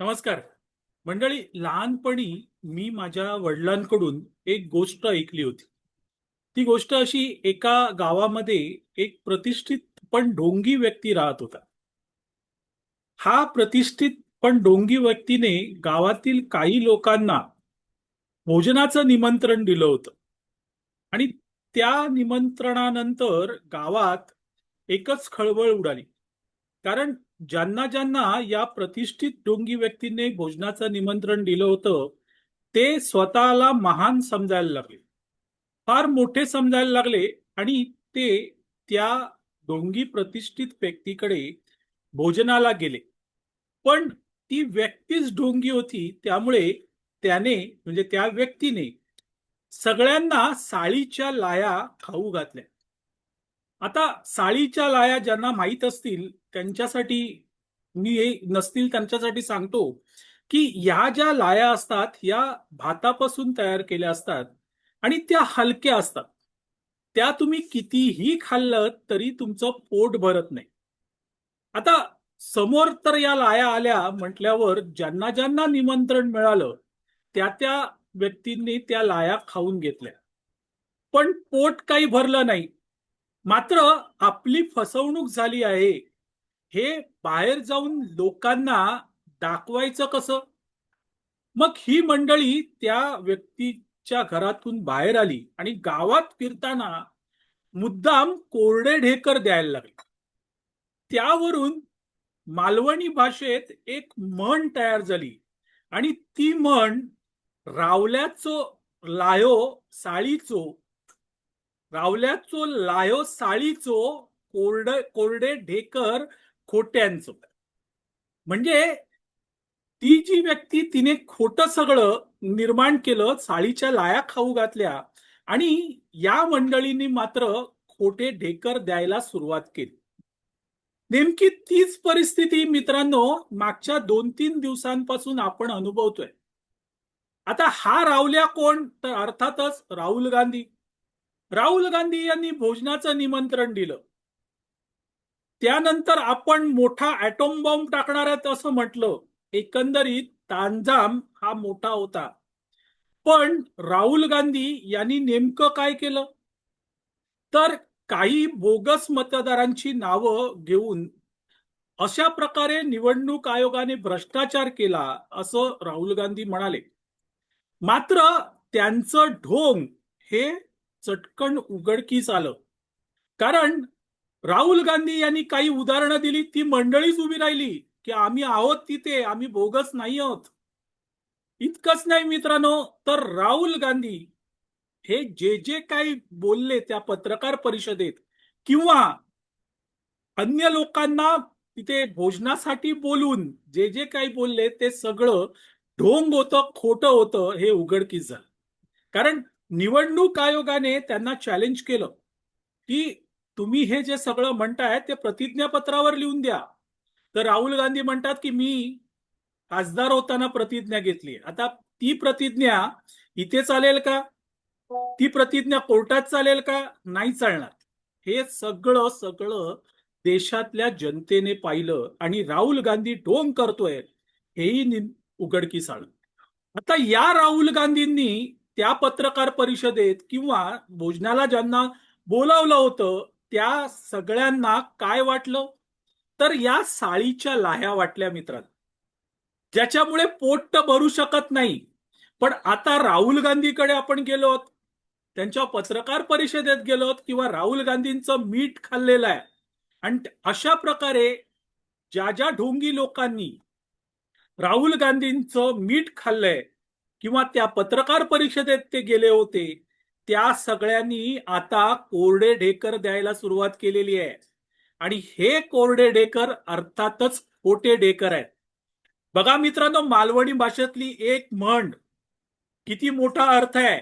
नमस्कार. मंडळी लहानपणी मी माझ्या वडिलांकडून एक गोष्ट ऐकली होती. ती गोष्ट अशी एका गावामध्ये एक प्रतिष्ठित पण ढोंगी व्यक्ती राहत होता. हा प्रतिष्ठित पण ढोंगी व्यक्तीने गावातील काही लोकांना भोजनाचं निमंत्रण दिलं होतं. आणि त्या निमंत्रणानंतर गावात एकच खळबळ उडाली. कारण ज्यांना ज्यांना या प्रतिष्ठित डोंगी व्यक्तीने भोजनाचं निमंत्रण दिलं होतं ते स्वतःला महान समजायला लागले. फार मोठे समजायला लागले आणि ते त्या डोंगी प्रतिष्ठित व्यक्तीकडे भोजनाला गेले. पण ती व्यक्तीच ढोंगी होती त्यामुळे त्याने म्हणजे त्या व्यक्तीने सगळ्यांना साळीच्या लाया खाऊ घातल्या. आता साळीच्या लाया ज्यांना माहीत असतील त्यांच्यासाठी मी हे नसतील त्यांच्यासाठी सांगतो की या ज्या लाया असतात या भातापासून तयार केल्या असतात आणि त्या हलक्या असतात. त्या तुम्ही कितीही खाल्लं तरी तुमचं पोट भरत नाही. आता समोर तर या लाया आल्या म्हटल्यावर ज्यांना ज्यांना निमंत्रण मिळालं त्या त्या व्यक्तींनी त्या लाया खाऊन घेतल्या. पण पोट काही भरलं नाही. मात्र आपली फसवणूक झाली आहे. हे बाहेर जाऊन लोकांना दाखवायचं कसं? मग ही मंडळी त्या व्यक्तीच्या घरातून बाहेर आली आणि गावात फिरताना मुद्दाम कोरडे ढेकर द्यायला लागले. त्यावरून मालवणी भाषेत एक म्हण तयार झाली आणि ती म्हण रावल्याचो लायो साळीचो रावल्याचो लायो साळीचो कोरड कोरडे ढेकर खोट्यांचो. म्हणजे ती जी व्यक्ती तिने खोटं सगळं निर्माण केलं साळीच्या लाया खाऊ घातल्या आणि या मंडळींनी मात्र खोटे ढेकर द्यायला सुरुवात केली. नेमकी तीच परिस्थिती मित्रांनो मागच्या दोन तीन दिवसांपासून आपण अनुभवतोय. आता हा रावल्या कोण? तर अर्थातच राहुल गांधी. राहुल गांधी यांनी भोजनाचं निमंत्रण दिलं. त्यानंतर आपण मोठा ऍटोम बॉम्ब टाकणार आहेत असं म्हटलं. एकंदरीत तांजाम हा मोठा होता. पण राहुल गांधी यांनी नेमकं काय केलं? तर काही बोगस मतदारांची नावं घेऊन अशा प्रकारे निवडणूक आयोगाने भ्रष्टाचार केला असं राहुल गांधी म्हणाले. मात्र त्यांचं ढोंग हे चटकन उघडकीस आलं. कारण राहुल गांधी यांनी काही उदाहरणं दिली ती मंडळीच उभी राहिली की आम्ही आहोत तिथे आम्ही बोगस नाही आहोत. इतकंच नाही मित्रांनो तर राहुल गांधी हे जे जे काही बोलले त्या पत्रकार परिषदेत किंवा अन्य लोकांना तिथे भोजनासाठी बोलून जे जे काही बोलले ते सगळं ढोंग होतं खोटं होतं हे उघडकीस झालं. कारण निवडणूक आयोगाने त्यांना चॅलेंज केलं. की तुम्ही हे जे सगळं म्हणताय ते प्रतिज्ञापत्रावर लिहून द्या. तर राहुल गांधी म्हणतात की मी खासदार होताना प्रतिज्ञा घेतली आता ती प्रतिज्ञा इथे चालेल का? ती प्रतिज्ञा कोर्टात चालेल का? नाही चालणार. हे सगळं सगळं देशातल्या जनतेने पाहिलं आणि राहुल गांधी ढोंग करतोय हेही उघडकीस आलं आता या राहुल गांधींनी त्या पत्रकार परिषदेत किंवा भोजनाला ज्यांना बोलावलं होतं त्या सगळ्यांना काय वाटलं? तर या साळीच्या लाह्या वाटल्या मित्रांनो. ज्याच्यामुळे पोट भरू शकत नाही. पण आता राहुल गांधीकडे आपण गेलो त्यांच्या पत्रकार परिषदेत गेलो किंवा राहुल गांधींचं मीठ खाल्लेलं आहे. आणि अशा प्रकारे ज्या ज्या ढोंगी लोकांनी राहुल गांधींचं मीठ खाल्लंय किंवा त्या पत्रकार परिषदेत ते गेले होते त्या सगळ्यांनी आता कोरडे ढेकर द्यायला सुरुवात केलेली आहे. आणि हे कोरडे ढेकर अर्थातच खोटे ढेकर आहेत. बघा मित्रांनो मालवणी भाषेतली एक म्हण किती मोठा अर्थ आहे.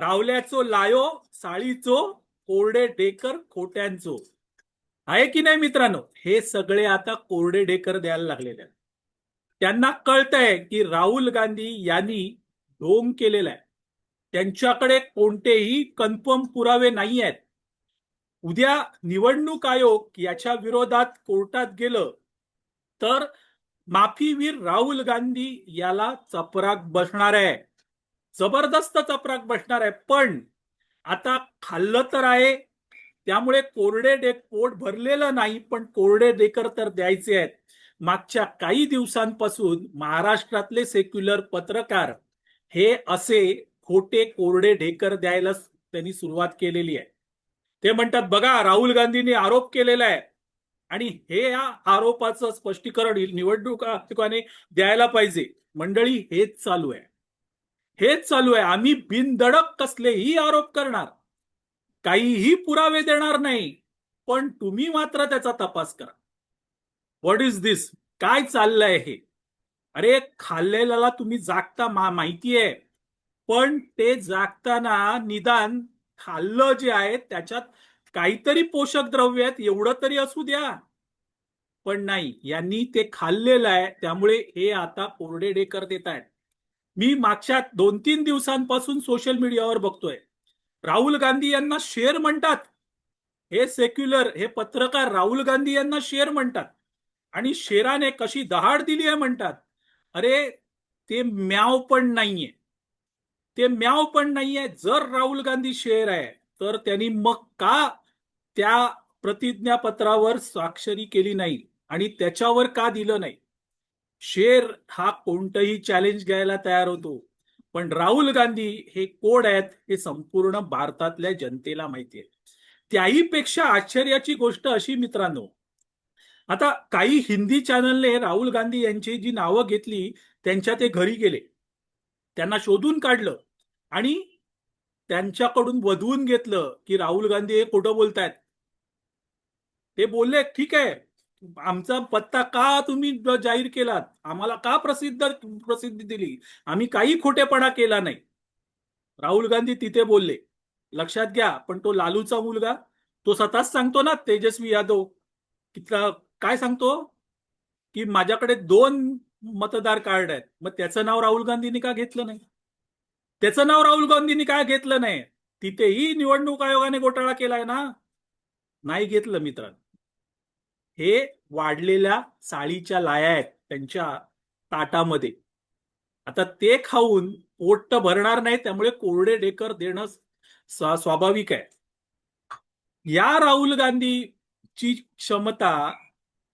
रावल्याचो लायो साळीचो कोरडे ढेकर खोट्यांचो. आहे की नाही मित्रांनो? हे सगळे आता कोरडे ढेकर द्यायला लागलेले आहेत. त्यांना कळतंय की राहुल गांधी यांनी ढोंग केलेला आहे. त्यांच्याकडे कोणतेही कन्फर्म पुरावे नाही आहेत. उद्या निवडणूक आयोग याच्या विरोधात कोर्टात गेलं तर माफीवीर राहुल गांधी याला चपराक बसणार आहे. जबरदस्त चपराक बसणार आहे. पण आता खाल्लं तर आहे. त्यामुळे कोरडे डेक पोट भरलेलं नाही पण कोरडे डेकर तर द्यायचे आहेत. मागच्या काही दिवसांपासून महाराष्ट्रातले सेक्युलर पत्रकार हे असे खोटे कोरडे ढेकर द्यायला त्यांनी सुरुवात केलेली आहे. ते म्हणतात बघा राहुल गांधींनी आरोप केलेला आहे. आणि हे या आरोपाचं स्पष्टीकरण निवडणूक द्यायला पाहिजे. मंडळी हेच चालू आहे. हेच चालू आहे. आम्ही बिनधडक कसलेही आरोप करणार. काहीही पुरावे देणार नाही. पण तुम्ही मात्र त्याचा तपास करा. व्हॉट इज दिस काय चाललंय हे? अरे खाल्लेल्याला तुम्ही जागता मा माहिती आहे पण ते जागताना निदान खाल्लं जे आहे त्याच्यात काहीतरी पोषक द्रव्य आहेत एवढं तरी असू द्या. पण नाही यांनी ते खाल्लेलं आहे त्यामुळे हे आता कोरडे डेकर देत आहेत. मी मागच्या दोन तीन दिवसांपासून सोशल मीडियावर बघतोय. राहुल गांधी यांना शेर म्हणतात. हे सेक्युलर हे पत्रकार राहुल गांधी यांना शेर म्हणतात. आणि शेराने कशी दहाड दिली आहे म्हणतात. अरे ते म्याव पण नाहीये. ते म्याव पण नाहीये. जर राहुल गांधी शेर आहे तर त्यांनी मग का त्या प्रतिज्ञापत्रावर स्वाक्षरी केली नाही आणि त्याच्यावर का दिलं नाही? शेर हा कोणतंही चॅलेंज घ्यायला तयार होतो. पण राहुल गांधी हे कोड आहेत हे संपूर्ण भारतातल्या जनतेला माहिती आहे. त्याही पेक्षा आश्चर्याची गोष्ट अशी मित्रांनो आता काही हिंदी चॅनलने राहुल गांधी यांची जी नावं घेतली त्यांच्या ते घरी गेले. त्यांना शोधून काढलं आणि त्यांच्याकडून वधवून घेतलं की राहुल गांधी हे कुठं बोलतायत. ते बोलले ठीक आहे आमचा पत्ता का तुम्ही जाहीर केलात? आम्हाला का प्रसिद्ध प्रसिद्धी दिली? आम्ही काही खोटेपणा केला नाही. राहुल गांधी तिथे बोलले लक्षात घ्या पण तो लालूचा मुलगा तो स्वतःच सांगतो ना तेजस्वी यादव कितला काय सांगतो? की माझ्याकडे दोन मतदार कार्ड आहेत. मग त्याचं नाव राहुल गांधींनी का घेतलं नाही? त्याचं नाव राहुल गांधींनी काय घेतलं नाही? तिथेही निवडणूक आयोगाने घोटाळा केलाय ना? नाही घेतलं मित्रांनो. हे वाढलेल्या साळीच्या लाया आहेत त्यांच्या ताटामध्ये. आता ते खाऊन पोट भरणार नाही त्यामुळे कोरडे डेकर देणं स्वाभाविक आहे. या राहुल गांधीची क्षमता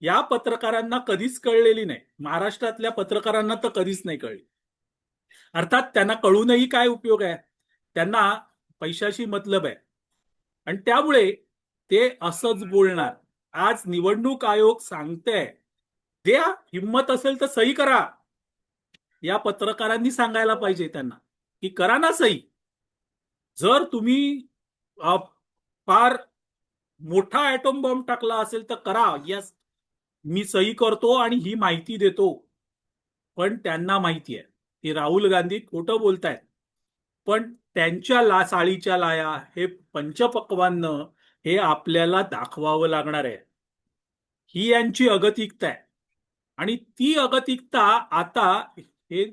या पत्रकारांना कधीच कळलेली नाही. महाराष्ट्रातल्या पत्रकारांना तर कधीच नाही कळली. अर्थात त्यांना कळूनही काय उपयोग आहे? त्यांना पैशाशी मतलब आहे. आणि त्यामुळे ते असंच बोलणार. आज निवडणूक आयोग सांगते द्या हिंमत असेल तर सही करा. या पत्रकारांनी सांगायला पाहिजे त्यांना की करा ना सही. जर तुम्ही फार मोठा ऍटॉम बॉम्ब टाकला असेल तर करा. यस मी सही करतो आणि ही माहिती देतो. पण त्यांना माहिती आहे. की राहुल गांधी खोटं बोलतायत. पण त्यांच्या ला साळीच्या लाया हे पंचपक्वान्न हे आपल्याला दाखवावं लागणार आहे. ही यांची अगतिकता आहे. आणि ती अगतिकता आता हे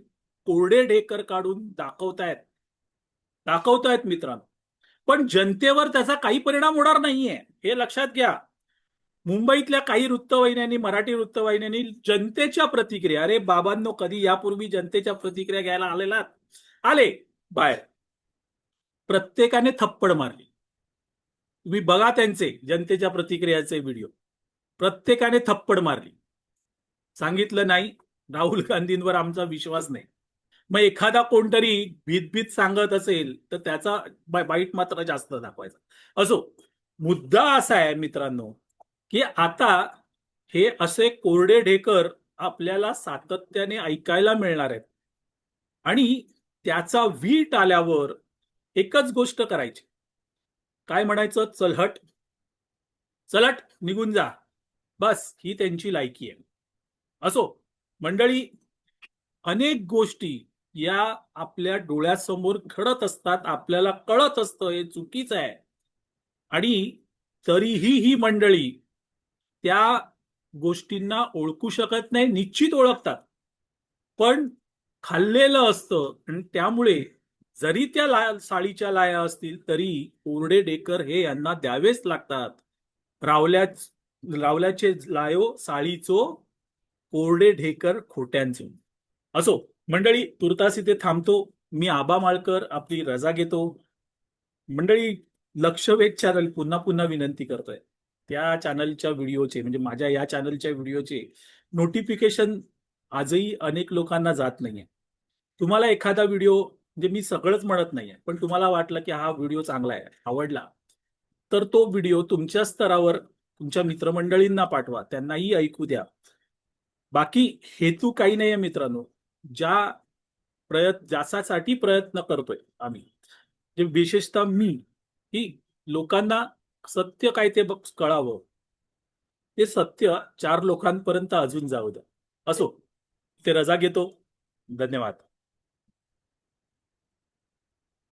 कोरडे ढेकर काढून दाखवतायत. दाखवतायत मित्रांनो. पण जनतेवर त्याचा काही परिणाम होणार नाहीये. हे लक्षात घ्या. मुंबईतल्या काही वृत्तवाहिन्यांनी मराठी वृत्तवाहिन्यांनी जनतेच्या प्रतिक्रिया अरे बाबांनो कधी यापूर्वी जनतेच्या प्रतिक्रिया घ्यायला आलेला आले. बाहेर. प्रत्येकाने थप्पड मारली. तुम्ही बघा त्यांचे जनतेच्या प्रतिक्रियाचे व्हिडिओ. प्रत्येकाने थप्पड मारली. सांगितलं नाही. राहुल गांधींवर आमचा विश्वास नाही. मग एखादा कोणतरी भीत सांगत असेल तर त्याचा वाईट मात्र जास्त दाखवायचा. असो मुद्दा असा आहे मित्रांनो की आता हे असे कोरडे ढेकर आपल्याला सातत्याने ऐकायला मिळणार आहेत. आणि त्याचा वीट आल्यावर एकच गोष्ट करायची. काय म्हणायचं? चलहट चलट निघून जा. बस ही त्यांची लायकी आहे. असो मंडळी अनेक गोष्टी या आपल्या डोळ्यासमोर घडत असतात आपल्याला कळत असतं हे चुकीचं आहे. आणि तरीही ही मंडळी त्या गोष्टींना ओळखू शकत नाही निश्चित ओळखतात. पण खाल्लेलं असतं आणि त्यामुळे जरी त्या ला साळीच्या लाया असतील तरी ओरडे डेकर हे यांना द्यावेच लागतात. रावल्या रावल्याचे लायो साळीचो कोरडे ढेकर खोट्यांचे. असो मंडळी तुर्तास इथे थांबतो. मी आबा माळकर आपली रजा घेतो. मंडळी लक्ष वेधच्या पुन्हा पुन्हा विनंती करतोय. त्या चॅनलच्या व्हिडिओचे म्हणजे माझ्या या चॅनलच्या व्हिडिओचे नोटिफिकेशन आजही अनेक लोकांना जात नाहीये. तुम्हाला एखादा व्हिडिओ म्हणजे मी सगळंच म्हणत नाहीये पण तुम्हाला वाटलं की हा व्हिडिओ चांगला आहे आवडला तर तो व्हिडिओ तुमच्या स्तरावर तुमच्या मित्रमंडळींना पाठवा त्यांनाही ऐकू द्या. बाकी हेतू काही नाहीये मित्रांनो ज्या प्रयत्न ज्यासाठी प्रयत्न करतोय आम्ही जे विशेषतः मी ही लोकांना सत्य काय ते बघ कळावं. ते सत्य चार लोकांपर्यंत अजून जाऊ द्या. असो. ते रजा घेतो. धन्यवाद.